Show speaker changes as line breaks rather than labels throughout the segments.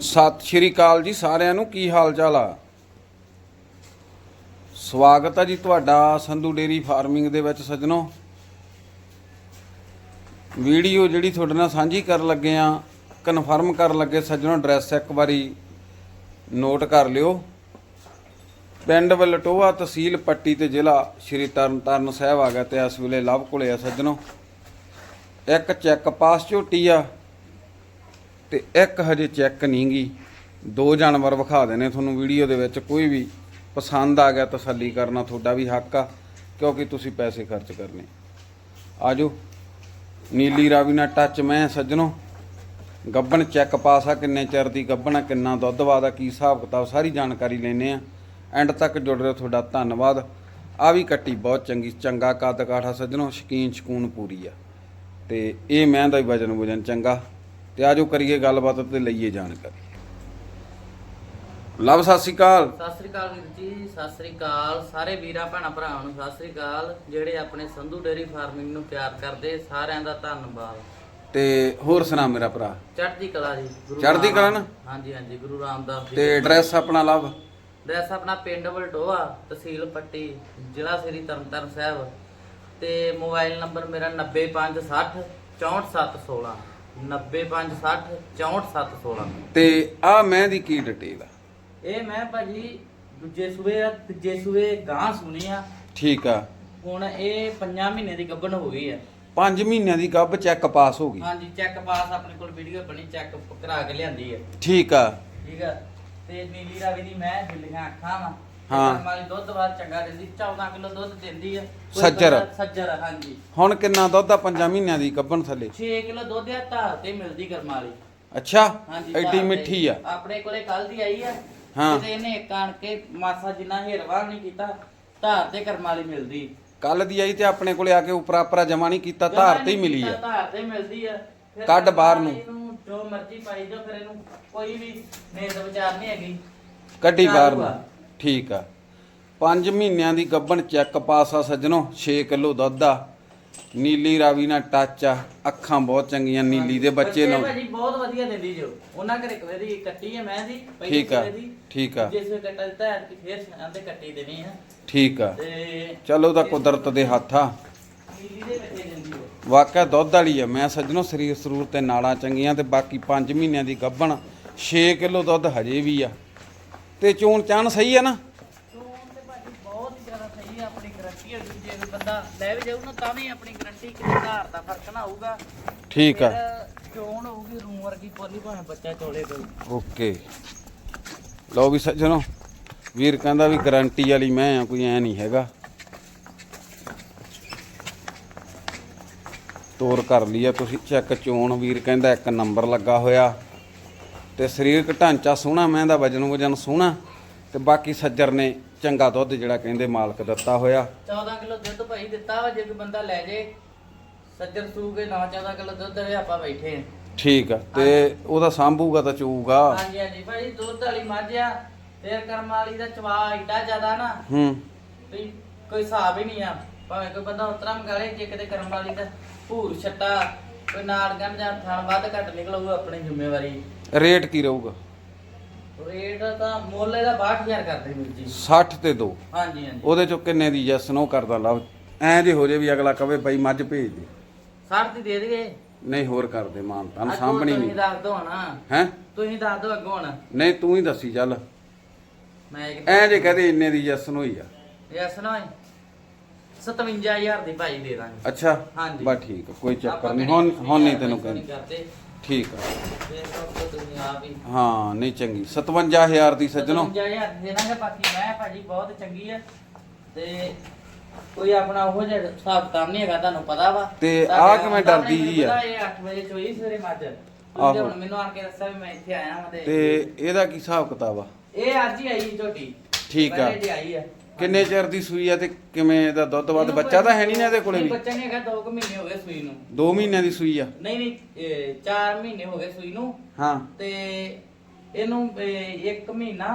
ਸਤਿ ਸ਼੍ਰੀ ਅਕਾਲ ਜੀ ਸਾਰਿਆਂ ਨੂੰ, ਕੀ ਹਾਲ ਚਾਲ ਆ? ਸਵਾਗਤ ਆ ਜੀ ਤੁਹਾਡਾ ਸੰਧੂ ਡੇਰੀ ਫਾਰਮਿੰਗ ਦੇ ਵਿੱਚ ਸੱਜਣੋ। ਵੀਡੀਓ ਜਿਹੜੀ ਤੁਹਾਡੇ ਨਾਲ ਸਾਂਝੀ ਕਰਨ ਲੱਗੇ ਆ, ਕਨਫਰਮ ਕਰਨ ਲੱਗੇ ਸੱਜਣੋ, ਐਡਰੈਸ ਇੱਕ ਵਾਰੀ ਨੋਟ ਕਰ ਲਿਓ। ਪਿੰਡ ਵਲਟੋਆ ਤਹਿਸੀਲ ਪੱਟੀ ਤੇ ਜ਼ਿਲ੍ਹਾ ਸ਼੍ਰੀ ਤਰਨਤਾਰਨ ਸਾਹਿਬ ਆ ਗਿਆ ਤੇ ਇਸ ਵੇਲੇ ਲਵ ਕੋਲੇ ਆ ਸੱਜਣੋ। ਇੱਕ ਚੈੱਕ ਪਾਸ ਝੋਟੀ ਆ ਤੇ ਇੱਕ ਹਜੇ ਚੈੱਕ ਨਹੀਂ ਗੀ ਦੋ ਜਾਨਵਰ ਵਿਖਾ ਦੇਣੇ ਤੁਹਾਨੂੰ ਵੀਡੀਓ ਦੇ ਵਿੱਚ। ਕੋਈ ਵੀ ਪਸੰਦ ਆ ਗਿਆ ਤਸੱਲੀ ਕਰਨਾ ਤੁਹਾਡਾ ਵੀ ਹੱਕ ਆ, ਕਿਉਂਕਿ ਤੁਸੀਂ ਪੈਸੇ ਖਰਚ ਕਰਨੇ। ਆਜੋ। ਨੀਲੀ ਰਾਵੀ ਨਾਲ ਟੱਚ ਮੈਂ ਸੱਜਣੋ। ਗੱਬਣ ਚੈੱਕ ਪਾਸ ਆ, ਕਿੰਨੇ ਚਿਰ ਦੀ ਗੱਬਣ ਕਿੰਨਾ ਦੁੱਧ ਵਾਦਾ, ਕੀ ਹਿਸਾਬ ਕਿਤਾਬ, ਸਾਰੀ ਜਾਣਕਾਰੀ ਲੈਣੇ ਆ। ਐਂਡ ਤੱਕ ਜੁੜ ਰਹੇ ਹੋ ਤੁਹਾਡਾ ਧੰਨਵਾਦ। ਆ ਵੀ ਕੱਟੀ ਬਹੁਤ ਚੰਗੀ, ਚੰਗਾ ਕੱਦ ਕਾਠਾ ਸੱਜਣੋ, ਸ਼ਕੀਨ ਸ਼ਕੂਨ ਪੂਰੀ ਆ। ਤੇ ਇਹ ਮੈਂ ਦਾ ਹੀ ਵਜਨ ਵਜਨ ਚੰਗਾ। ਤੇ ਆਜੋ ਕਰੀਏ ਗੱਲਬਾਤ ਤੇ ਲਈਏ ਜਾਣਕਾਰੀ। ਲਵ ਸਤਿ ਸ਼੍ਰੀ ਅਕਾਲ।
ਸਤਿ ਸ੍ਰੀ ਅਕਾਲ ਵੀਰ ਜੀ ਸਤਿ ਸ੍ਰੀ ਅਕਾਲ। ਸਾਰੇ ਵੀਰਾਂ ਭੈਣਾਂ ਭਰਾਵਾਂ ਨੂੰ ਸਤਿ ਸ੍ਰੀ ਅਕਾਲ। ਜਿਹੜੇ ਆਪਣੇ ਸੰਧੂ ਡੇਰੀ ਫਾਰਮਿੰਗ ਨੂੰ ਪਿਆਰ ਕਰਦੇ ਸਾਰਿਆਂ ਦਾ ਧੰਨਵਾਦ।
ਤੇ ਹੋਰ ਸੁਣਾ ਮੇਰਾ ਭਰਾ।
ਚੜ੍ਹਦੀ ਕਲਾ ਜੀ
ਚੜ੍ਹਦੀ ਕਲਾ ਨਾ?
ਹਾਂਜੀ ਹਾਂਜੀ ਗੁਰੂ ਰਾਮਦਾਸ ਜੀ
ਤੇ ਐਡਰੈਸ ਆਪਣਾ ਲਵ?
ਡਰੈਸ ਆਪਣਾ ਪਿੰਡ ਵਲਟੋਆ ਤਹਿਸੀਲ ਪੱਟੀ ਜ਼ਿਲ੍ਹਾ ਸ੍ਰੀ ਤਰਨਤਾਰਨ ਸਾਹਿਬ। ਤੇ ਮੋਬਾਈਲ ਨੰਬਰ ਮੇਰਾ 9560 64716 9560 64716
ਤੇ ਆ ਮੈਂ ਦੀ ਕੀ ਡਿਟੇਲ ਆ?
ਇਹ ਮੈਂ ਭਾਜੀ ਦੂਜੇ ਸੂਏ ਆ ਤੀਜੇ ਸੂਏ ਗਾਂ ਸੁਣੀ ਆ।
ਠੀਕ ਆ।
ਹੁਣ ਇਹ ਪੰਜਾਂ ਮਹੀਨੇ ਦੀ ਗੱਭਣ ਹੋ ਗਈ ਹੈ
5 ਮਹੀਨਿਆਂ ਦੀ ਗੱਭ ਚੈੱਕ ਪਾਸ ਹੋ ਗਈ।
ਹਾਂਜੀ ਚੈੱਕ ਪਾਸ ਆਪਣੇ ਕੋਲ ਵੀਡੀਓ ਬਣੀ ਚੈੱਕ ਕਰਾ ਕੇ ਲਿਆਂਦੀ ਹੈ
ਠੀਕ ਆ।
ਠੀਕ ਆ। ਤੇ ਨੀਲੀ ਰਾਵੀ ਦੀ ਮੈਂ ਢਿੱਲੀਆਂ ਅੱਖਾਂ ਵਾ।
ਹਾਂ।
ਮਾਲੀ ਦੁੱਧ ਬਾਅਦ ਚੰਗਾ ਦਿੰਦੀ 14 ਕਿਲੋ ਦੁੱਧ ਦਿੰਦੀ ਹੈ ਕੋਈ
ਸੱਜਰ।
ਬੰਦਾ- ਸੱਜਰ ਹਾਂਜੀ
ਹੁਣ ਕਿੰਨਾ ਦੁੱਧ ਆ 5 ਮਹੀਨਿਆਂ ਦੀ ਗੱਭਣ ਥੱਲੇ
6 ਕਿਲੋ ਦੁੱਧ ਆ ਧਾਰ ਤੇ ਮਿਲਦੀ ਕਰਮ ਵਾਲੀ
ਅੱਛਾ
ਹਾਂਜੀ
ਐਡੀ
ਧਾਰ ਤੇ।
ਮਿੱਠੀ ਆ
ਆਪਣੇ ਕੋਲੇ ਕੱਲ ਦੀ ਆਈ ਆ
ਹਾਂ।
ਤੇ ਇਹਨੇ ਕਾਣ ਕੇ ਮਾਸਾ ਜਿੰਨਾ ਹੇਰਵਾ ਨਹੀਂ ਕੀਤਾ ਧਾਰ ਤੇ ਕਰਮ ਵਾਲੀ ਮਿਲਦੀ
ਕੱਲ ਦੀ ਆਈ ਤੇ ਆਪਣੇ ਕੋਲੇ ਆ ਕੇ ਉਪਰਾ ਉਪਰਾ ਜਮਾ ਨਹੀਂ ਕੀਤਾ ਧਾਰ ਤੇ ਹੀ ਮਿਲੀ ਆ
ਧਾਰ ਤੇ ਮਿਲਦੀ ਆ ਫਿਰ
ਕੱਢ ਬਾਹਰ ਨੂੰ।
ਇਹਨੂੰ ਜੋ ਮਰਜ਼ੀ ਪਾਈ ਜੋ ਫਿਰ ਇਹਨੂੰ ਕੋਈ ਵੀ ਨੇਤ ਵਿਚਾਰ ਨਹੀਂ ਹੈਗੀ
ਕੱਢੀ ਬਾਹਰ ਨੂੰ। ਠੀਕ ਆ। 5 ਮਹੀਨਿਆਂ ਦੀ ਗੱਭਣ ਚੈੱਕ ਪਾਸ ਆ ਸੱਜਣੋ 6 ਕਿਲੋ ਦੁੱਧ ਆ। ਨੀਲੀ ਰਾਵੀ ਨਾਲ ਟੱਚ ਆ। ਅੱਖਾਂ ਬਹੁਤ ਚੰਗੀਆਂ ਨੀਲੀ ਦੇ ਬੱਚੇ
ਭਾਜੀ ਬਹੁਤ ਵਧੀਆ ਦਿੰਦੀ ਜੋ। ਉਹਨਾਂ ਘਰੇ ਇੱਕ ਵਾਰੀ ਕੱਟੀ ਹੈ ਮੈਂ ਦੀ ਪਹਿਲੀ
ਠੀਕ ਆ,
ਸਵੇਰੇ ਦੀ।
ਠੀਕ ਆ।
ਜਿਸ ਵੇ ਕੱਟਾ ਦਿੱਤਾ ਹੈ ਕਿ ਫੇਰ ਆਂਦੇ ਕੱਟੀ ਦੇਣੀ ਆ।
ਠੀਕ ਆ।
ਤੇ
ਚਲੋ ਤਾਂ ਕੁਦਰਤ ਦੇ ਹੱਥ ਆ।
ਨੀਲੀ ਦੇ ਬੱਚੇ ਦਿੰਦੀ ਉਹ
ਵਾਕਿਆ ਦੁੱਧ ਵਾਲੀ ਆ। ਮੈਂ ਸੱਜਣੋ ਸਰੀਰ ਸਰੂਰ ਤੇ ਨਾੜਾਂ ਚੰਗੀਆਂ ਤੇ ਬਾਕੀ 5 ਮਹੀਨਿਆਂ ਦੀ ਗੱਭਣ 6 ਕਿਲੋ ਦੁੱਧ ਹਜੇ ਵੀ ਆ। ਤੇ ਚੋਣ ਚਾਣ ਸਹੀ ਆ ਨਾ?
ਚੋਣ ਤੇ ਭਾਜੀ ਬਹੁਤ ਹੀ ਜ਼ਿਆਦਾ ਸਹੀ ਆ ਆਪਣੀ ਗਰੰਟੀ ਹੈ ਜੇ ਕੋਈ ਬੰਦਾ ਲੈ ਵੀ ਜਾਊ ਨਾ ਤਾਂ ਵੀ ਆਪਣੀ ਗਰੰਟੀ ਕਿਤੇ ਧਾਰ ਦਾ ਫ਼ਰਕ ਨਾ ਆਊਗਾ।
ਠੀਕ ਆ।
ਫਿਰ ਚੋਣ ਹੋਊਗੀ ਰੂਮ ਵਰਗੀ ਪੋਲੀ ਭਾਵੇਂ ਬੱਚਾ ਚੋਲੇ ਕੋਈ।
ਓਕੇ। ਲਓ ਵੀ ਸੱਜਣੋ ਵੀਰ ਕਹਿੰਦਾ ਵੀ ਗਾਰੰਟੀ ਵਾਲੀ ਮੈਂ ਆ ਕੋਈ ਐ ਨਹੀਂ ਹੈਗਾ। ਤੋਰ ਕਰ ਲਈ ਆ ਤੁਸੀਂ ਚੈੱਕ ਚੋਣ ਵੀਰ ਕਹਿੰਦਾ ਇੱਕ ਨੰਬਰ ਲੱਗਾ ਹੋਇਆ। ਤੇ ਸਰੀਰਕ ਢਾਂਚਾ ਸੋਹਣਾ ਮੈਂ ਦਾ ਵਜਨ ਵਜਨ ਸੋਹਣਾ ਤੇ ਬਾਕੀ ਸੱਜਰ ਨੇ ਚੰਗਾ ਦੁੱਧ ਜਿਹੜਾ ਕਹਿੰਦੇ ਮਾਲਕ ਦਿੱਤਾ ਹੋਇਆ।
14 ਕਿਲੋ ਦੁੱਧ ਭਾਈ ਦਿੱਤਾ ਵਾ ਜੇ ਕੋਈ ਬੰਦਾ ਲੈ ਜੇ ਸੱਜਰ ਸੂ ਕੇ ਨਾ 14 ਕਿਲੋ ਦੁੱਧ ਦੇ ਆਪਾਂ ਬੈਠੇ ਆ।
ਠੀਕ ਆ ਤੇ ਉਹਦਾ ਸਾਂਭੂਗਾ ਤਾਂ ਚੂਗਾ।
ਹਾਂਜੀ ਹਾਂਜੀ ਭਾਈ ਦੁੱਧ ਵਾਲੀ ਮੱਝ ਆ ਫੇਰ ਕਰਮ ਵਾਲੀ ਦਾ ਚਵਾ ਏਡਾ ਜ਼ਿਆਦਾ ਨਾ
ਹੂੰ।
ਵੀ ਕੋਈ ਹਿਸਾਬ ਹੀ ਨਹੀਂ ਆ। ਭਾਵੇਂ ਕੋਈ ਬੰਦਾ ਉਤਰਾ ਮੰਗਾਲੇ ਜੇ ਕਿਤੇ ਕਰਮ ਵਾਲੀ ਦਾ ਭੂਰ ਛੱਟਾ ਕੋਈ ਨਾੜ ਗੰਢ ਜਾਂ ਥਣ ਵੱਧ ਘੱਟ ਨਿਕਲੂ ਆਪਣੀ ਜ਼ਿੰਮੇਵਾਰੀ।
ਰੇਟ ਕੀ ਰਹੂਗਾ?
ਰੇਟ ਤਾਂ ਮੁੱਲ ਇਹਦਾ 62000 ਕਰਦੇ ਵੀਰ ਜੀ।
60 ਤੇ 2
ਹਾਂਜੀ ਹਾਂਜੀ।
ਉਹਦੇ ਚੋਂ ਕਿੰਨੇ ਦੀ ਜੈਸ ਨੋ ਕਰਦਾ ਲਵ ਐਂ ਜੇ ਹੋ ਜੇ ਵੀ ਅਗਲਾ ਕਵੇ ਬਈ ਮੱਝ ਭੇਜ ਦੇ।
60 ਦੀ ਦੇ ਦੇਗੇ
ਨਹੀਂ ਹੋਰ ਕਰਦੇ ਮਾਨ ਤਾਂ
ਤੁਸੀਂ
ਨਹੀਂ।
ਦੱਸ ਦੋ ਹਣਾ।
ਹੈ?
ਤੁਸੀਂ ਦੱਸ ਦੋ ਅੱਗੋਂ ਹਣ।
ਨਹੀਂ ਤੂੰ ਹੀ ਦੱਸੀ ਚੱਲ।
ਮੈਂ
ਐਂ ਜੇ ਕਹਦੇ ਇੰਨੇ ਦੀ ਜੈਸ ਹੋਈ ਆ।
ਯੈਸ ਨਾ 57000 ਦੀ ਭਾਈ ਦੇ ਦਾਂਗੇ।
ਅੱਛਾ
ਹਾਂਜੀ।
ਬਸ ਠੀਕ ਆ, ਕੋਈ ਚੱਕਰ
ਆਪਾਂ
ਨਹੀਂ। ਹੁਣ
ਕਿਹੜੀ
ਹੁਣ ਨਹੀਂ ਤੈਨੂੰ ਕਹਿੰਦੀ
ਕਰਦੇ।
ਠੀਕ ਆ।
ਫੇਰ ਤਾਂ ਤੁਸੀਂ ਆਪ ਹੀ
ਹਾਂ ਨਹੀਂ ਚੰਗੀ। 57000 ਦੀ ਸੱਜਣੋ।
57000 ਦੇ ਦਾਂਗੇ ਬਾਕੀ ਮੈਂ ਭਾਜੀ ਬਹੁਤ ਚੰਗੀ ਆ। ਤੇ ਕੋਈ ਆਪਣਾ ਉਹ ਜਿਹਾ ਹਿਸਾਬ ਕਿਤਾਬ ਨਹੀਂ ਹੈਗਾ ਤੁਹਾਨੂੰ ਪਤਾ ਵਾ।
ਤੇ
ਤੁਹਾਡੇ
ਆਹ ਕਿਵੇਂ
ਆਪ ਦਾ
ਡਰਦੀ ਜੀ ਆ?
ਪਤਾ ਇਹ 8 ਵਜੇ ਚੋਈ ਸਵੇਰੇ ਮੱਝ। ਤੁਸੀਂ
ਆਹੋ।
ਹੁਣ ਮੈਨੂੰ ਆਣ ਕੇ ਦੱਸਿਆ ਵੀ ਮੈਂ ਇੱਥੇ ਆਇਆ ਹਾਂ
ਤੇ
ਤੇ
ਇਹਦਾ ਕੀ ਹਿਸਾਬ ਕਿਤਾਬ ਆ?
ਇਹ ਅੱਜ ਹੀ ਆਈ ਝੋਟੀ।
ਠੀਕ ਆ।
ਪਹਿਲੇ ਦੀ ਆਈ ਆ।
ਕਿੰਨੇ ਚਿਰ ਦੀ ਸੂਈ ਆ ਤੇ ਕਿਵੇਂ ਇਹਦਾ ਦੁੱਧ ਵੱਧ? ਬੱਚਾ ਤਾਂ ਹੈ ਨਹੀਂ ਨਾ ਇਹਦੇ ਕੋਲੇ ਵੀ?
ਬੱਚਾ ਨਹੀਂ ਹੈਗਾ 2 ਮਹੀਨੇ ਹੋ ਗਏ ਸੂਈ ਨੂੰ।
2 ਮਹੀਨਿਆਂ ਦੀ ਸੂਈ ਆ?
ਨਹੀਂ ਨਹੀਂ 4 ਮਹੀਨੇ ਹੋ ਗਏ ਸੂਈ ਨੂੰ।
ਹਾਂ।
ਤੇ ਇਹਨੂੰ 1 ਮਹੀਨਾ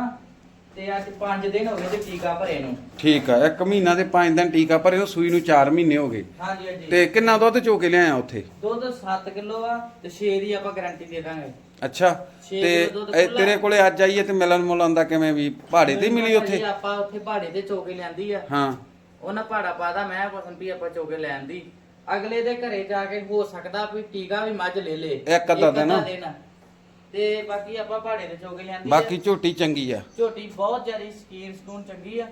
ਤੇ ਅੱਜ 5 ਦਿਨ ਹੋ ਗਏ ਤੇ ਟੀਕਾ ਭਰੇ ਨੂੰ।
ਠੀਕ ਆ ਇੱਕ ਮਹੀਨਾ ਤੇ 5 ਦਿਨ ਟੀਕਾ ਭਰੇ ਉਹ ਸੂਈ ਨੂੰ 4 ਮਹੀਨੇ ਹੋ ਗਏ।
ਹਾਂਜੀ ਹਾਂਜੀ।
ਤੇ ਕਿੰਨਾ ਦੁੱਧ ਚੋ ਕੇ ਲਿਆਇਆ ਉੱਥੇ?
ਦੁੱਧ 7 ਕਿਲੋ ਆ ਤੇ 6 ਦੀ ਆਪਾਂ ਗਾਰੰਟੀ ਦੇ ਦਾਂਗੇ।
ਅੱਛਾ
ਛੇ
ਤੇ
ਕਿਲੋ ਦੁੱਧ
ਇਹ
ਖੁੱਲਾ।
ਤੇਰੇ ਕੋਲੇ ਅੱਜ ਆਈਏ ਤੇ ਮਿਲਣ ਮੁਲਣ ਦਾ ਕਿਵੇਂ ਵੀ ਪਹਾੜੇ ਤੇ ਹੀ ਮਿਲੀ ਉੱਥੇ?
ਆਪਾਂ ਉੱਥੇ ਪਹਾੜੇ ਤੇ ਚੋਕੇ ਲਿਆਂਦੀ ਆ।
ਹਾਂ।
ਉਹਨਾਂ ਪਹਾੜਾ ਪਾਦਾ ਮੈਂ ਪਸੰਦ ਵੀ ਆਪਾਂ ਚੋਕੇ ਲੈਂਦੀ ਅਗਲੇ ਦੇ ਘਰੇ ਜਾ ਕੇ ਹੋ ਸਕਦਾ ਵੀ ਟੀਕਾ ਵੀ ਮੱਝ ਲੈ ਲੇ।
ਇੱਕ ਅੱਧਾ ਦਿਨ।
ਤੇ ਬਾਕੀ ਆਪਾਂ ਪਹਾੜੇ ਤੇ ਚੋਕੇ ਲਿਆਂਦੀ
ਬਾਕੀ। ਝੋਟੀ ਚੰਗੀ ਆ।
ਝੋਟੀ ਬਹੁਤ ਜ਼ਿਆਦਾ ਸਕੀਨ ਸਕੂਨ ਚੰਗੀ ਆ।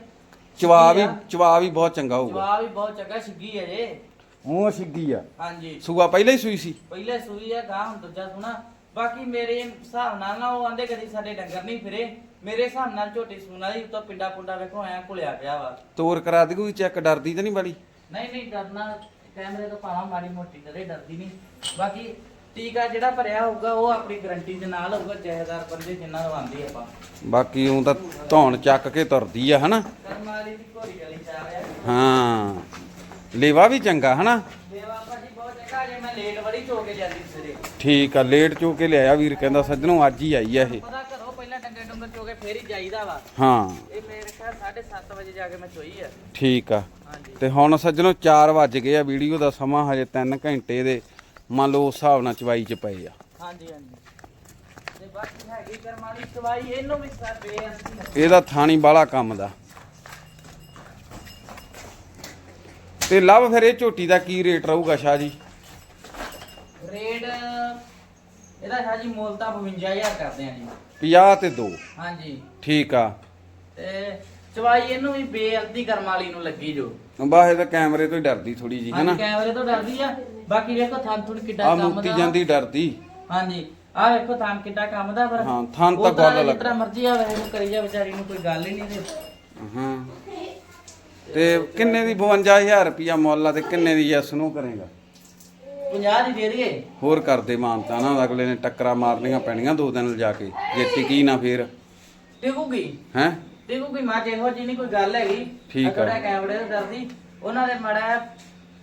ਚਵਾ ਵੀ। ਚਵਾ ਵੀ ਬਹੁਤ ਚੰਗਾ ਹੋਊਗਾ।
ਜਵਾਬ ਵੀ ਬਹੁਤ ਚੰਗਾ ਛਿੱਗੀ ਹੈ ਜੇ।
ਉਹ ਸਿੱਗੀ ਆ।
ਹਾਂਜੀ।
ਸੂਆ ਪਹਿਲਾਂ ਹੀ ਸੂਈ ਸੀ?
ਪਹਿਲੇ ਸੂਈ ਆ ਗਾਂ ਹੁਣ ਦੂਜਾ ਸੁਣਾ। ਬਾਕੀ ਮੇਰੇ ਹਿਸਾਬ ਨਾਲ ਨਾ ਉਹ ਆਂਦੇ ਕਦੀ ਸਾਡੇ ਡੰਗਰ ਨਹੀਂ ਫਿਰੇ। ਮੇਰੇ ਹਿਸਾਬ ਨਾਲ ਝੋਟੀ ਸੂਣ ਵਾਲੀ ਉੱਤੋਂ ਪਿੰਡਾ ਪੁੰਡਾ ਵੇਖੋ ਐ ਘੁਲਿਆ ਪਿਆ ਵਾ।
ਤੋਰ ਕਰਾ ਦੇ ਕੋਈ ਚੈੱਕ ਡਰਦੀ ਤਾਂ ਨਹੀਂ ਬੜੀ
ਨਹੀਂ ਨਹੀਂ ਡਰਨਾ। ਕੈਮਰੇ ਤੋਂ ਪਾਵਾਂ ਮਾੜੀ ਮੋਟੀ ਕਦੇ ਡਰਦੀ ਨਹੀਂ। ਬਾਕੀ ਟੀਕਾ ਜਿਹੜਾ ਭਰਿਆ ਹੋਊਗਾ ਉਹ ਆਪਣੀ ਗਾਰੰਟੀ ਦੇ ਨਾਲ ਹੋਊਗਾ ਜਹੇਦਾਰ ਬੰਦੇ ਜਿੰਨਾ ਲਵਾਉਂਦੇ ਆਪਾਂ।
ਬਾਕੀ ਉਹ ਤਾਂ ਧੌਣ ਚੱਕ ਕੇ ਤੁਰਦੀ ਆ ਹਨਾ?
ਦੀ ਘੋੜੀ ਵਾਲੀ
ਹਾਂ ਲੇਵਾ ਵੀ ਚੰਗਾ ਹਨਾ?
ਦੇਵਾ ਭਾਜੀ ਬਹੁਤ ਚੰਗਾ ਜੇ ਮੈਂ ਲੇਟ ਬੜੀ ਚੋ ਕੇ ਜਾਂਦੀ ਸਵੇਰੇ।
ਠੀਕ ਆ ਲੇਟ ਚੋ ਕੇ ਲਿਆਇਆ ਵੀਰ ਕਹਿੰਦਾ ਸੱਜਣੋਂ ਅੱਜ ਹੀ ਆਈ ਆ ਇਹ।
ਪਤਾ ਘਰੋਂ ਪਹਿਲਾਂ ਡੰਗਰ ਡੰਗਰ ਚੋ ਕੇ ਫੇਰ ਹੀ ਜਾਈਦਾ ਵਾ।
ਹਾਂ।
ਇਹ ਮੇਰੇ ਖਿਆਲ 7:30 ਵਜੇ ਜਾ ਕੇ ਮੈਂ ਚੋਈ ਆ।
ਠੀਕ ਆ। ਤੇ ਹੁਣ ਸੱਜਣੋਂ 4 ਵੱਜ ਗਏ ਆ ਵੀਡੀਓ ਦਾ ਸਮਾਂ ਹਜੇ 3 ਘੰਟੇ ਦੇ। ਮੰਨ ਲਓ ਉਸ ਹਿਸਾਬ ਨਾਲ ਚਵਾਈ ਚ ਪਏ ਆ।
ਹਾਂਜੀ ਹਾਂਜੀ। ਤੇ ਬਾਕੀ ਹੈਗੀ ਕਰਮਾਲੀ ਦਵਾਈ ਇਹਨੂੰ ਵੀ ਸਰ ਬੇਅੰਤੀ
ਇਹਦਾ ਥਾਣੀ ਬਾਲਾ ਕੰਮ ਦਾ। ਤੇ ਲਵ ਫਿਰ ਇਹ ਝੋਟੀ ਦਾ ਕੀ ਰੇਟ ਰਹੂਗਾ ਸ਼ਾਹ ਜੀ?
ਰੇਟ ਇਹਦਾ ਸ਼ਾਹ ਜੀ ਮੁੱਲ ਤਾਂ 52000 ਕਰਦੇ ਆ ਜੀ।
50 ਤੇ 2
ਹਾਂਜੀ।
ਠੀਕ ਆ।
ਤੇ ਚਵਾਈ ਇਹਨੂੰ ਵੀ ਬੇਅੰਤੀ ਕਰਮਾਲੀ ਨੂੰ ਲੱਗੀ ਜੋ।
ਬਾਹੇ ਤਾਂ ਕੈਮਰੇ ਤੋਂ ਹੀ ਡਰਦੀ ਥੋੜੀ ਜੀ
ਹਾਂਜੀ
ਹੈਨਾ
ਕੈਮਰੇ ਤੋਂ ਡਰਦੀ ਆ। ਬਾਕੀ ਵੇਖੋ ਥਾਂ ਥੁਣ ਕਿੱਡਾ
ਆ
ਕੰਮ
ਮੁੱਤੀ
ਦਾ।
ਜਾਂਦੀ ਡਰਦੀ।
ਹਾਂਜੀ ਆ ਵੇਖੋ ਥਾਂ ਕਿੱਡਾ ਕੰਮ ਦਾ ਪਰ
ਹਾਂ, ਥਣ ਤਾਂ ਗੱਲ
ਜਿਸ ਤਰ੍ਹਾਂ ਮਰਜ਼ੀ ਆ ਵੇ ਇਹਨੂੰ ਕਰੀ ਜਾ ਵਿਚਾਰੀ ਨੂੰ ਕੋਈ ਗੱਲ ਹੀ ਨਹੀਂ ਤੇ।
ਹਾਂ। ਤੇ ਕਿੰਨੇ ਦੀ 52000 ਰੁਪਿਆ ਮੁੱਲ ਆ ਤੇ ਕਿੰਨੇ ਦੀ ਯੈਸ ਨੂੰ ਕਰੇਗਾ?
50 ਦੀ ਦੇ ਦਈਏ।
ਹੋਰ ਕਰਦੇ ਮਾਨਤਾ ਨਾ ਅਗਲੇ ਨੇ ਟੱਕਰਾਂ ਮਾਰਨੀਆਂ ਪੈਣੀਆਂ ਦੋ ਦਿਨ ਲਿਜਾ ਕੇ ਜੇ ਟਿਕੀ ਨਾ ਫੇਰ।
ਟਿਕੂਗੀ
ਹੈ?
ਟਿਕੂਗੀ ਮਾਂ ਜਿਹੋ ਜੀ ਨਹੀਂ ਕੋਈ ਗੱਲ ਹੈਗੀ।
ਠੀਕ ਆ।
ਥੋੜਾ ਕੈਮਰੇ ਤੋਂ ਡਰਦੀ। ਉਹਨਾਂ ਦੇ ਮੜਾ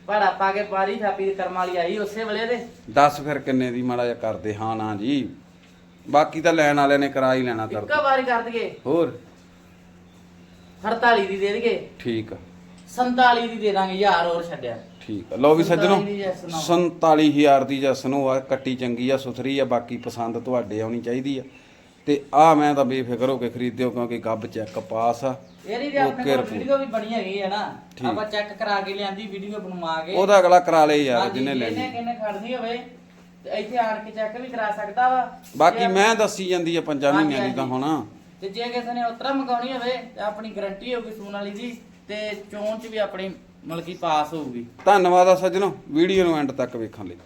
ਪੜਾ ਪਾ ਕੇ ਬਾਰੀ ਥਾਪੀ ਦੀ ਕਰਮ ਵਾਲੀ ਆਈ ਉਸੇ ਵੇਲੇ ਦੇ।
ਦੱਸ ਫਿਰ ਕਿੰਨੇ ਦੀ ਮਾੜਾ ਜਿਹਾ ਕਰਦੇ ਹਾਂ ਨਾ ਜੀ। ਬਾਕੀ ਤਾਂ ਲੈਣ ਵਾਲਿਆਂ ਨੇ ਕਰਾ ਹੀ ਲੈਣਾ
ਇੱਕਾ
ਤਰ
ਵਾਰੀ ਕਰ ਦਈਏ।
ਹੋਰ?
48 ਦੀ ਦੇ ਦਈਏ।
ਠੀਕ ਆ।
47 ਦੀ ਦੇ ਦਾਂਗੇ ਯਾਰ ਹੋਰ ਛੱਡਿਆ।
ਠੀਕ ਆ। ਲਓ ਵੀ ਸੱਜਣੋ
47 ਦੀ ਜੈਸ ਨੂੰ।
47000 ਦੀ ਜਸ ਨੂੰ ਆ ਕੱਟੀ ਚੰਗੀ ਆ ਸੁਥਰੀ ਆ ਬਾਕੀ ਪਸੰਦ ਤੁਹਾਡੇ ਆਉਣੀ ਚਾਹੀਦੀ ਆ। ਤੇ ਆ ਮੈਂ ਤਾਂ ਬੇਫਿਕਰ ਹੋ ਕੇ ਖਰੀਦਿਓ ਕਿਉਂਕਿ ਗੱਬ ਚੈੱਕ ਪਾਸ ਆ।
ਇਹਦੀ ਵੀ ਆਪਣੇ ਕੋਲ। ਵੀਡੀਓ ਵੀ ਬਣੀ ਹੈਗੀ ਹੈ ਨਾ। ਆਪਾਂ ਚੈੱਕ ਕਰਾ ਕੇ ਲਿਆਂਦੀ ਵੀਡੀਓ ਬਣਵਾ ਕੇ।
ਉਹਦਾ ਅਗਲਾ ਕਰਾ ਲੇ ਯਾਰ
ਹਾਂਜੀ,
ਜਿਹਨੇ
ਜਿਹਨੇ
ਲੈਣੀ।
ਕਿੰਨੇ ਖੜਨੀ ਹੋਵੇ ਤੇ ਇੱਥੇ ਆਣ ਕੇ ਚੈੱਕ ਵੀ ਕਰਾ ਸਕਦਾ ਵਾ।
ਬਾਕੀ ਮੈਂ ਦੱਸੀ ਜਾਂਦੀ ਆ ਪੰਜਾਂ
ਹਾਂਜੀ,
ਮਹੀਨਿਆਂ ਦੀ ਤਾਂ
ਹਾਂਜੀ।
ਹੁਣ।
ਤੇ ਜੇ ਕਿਸੇ ਨੇ ਉਤਰਾ ਮੰਗਾਉਣੀ ਹੋਵੇ ਤੇ ਆਪਣੀ ਗਾਰੰਟੀ ਹੋਊਗੀ ਸੂਣ ਵਾਲੀ ਦੀ ਤੇ ਚੋਣ ਚ ਵੀ ਆਪਣੀ ਮਤਲਬ ਕਿ ਪਾਸ ਹੋਊਗੀ।
ਧੰਨਵਾਦ ਆ ਸੱਜਣੋ ਵੀਡੀਓ ਨੂੰ ਐਂਡ ਤੱਕ ਵੇਖਣ ਲਈ।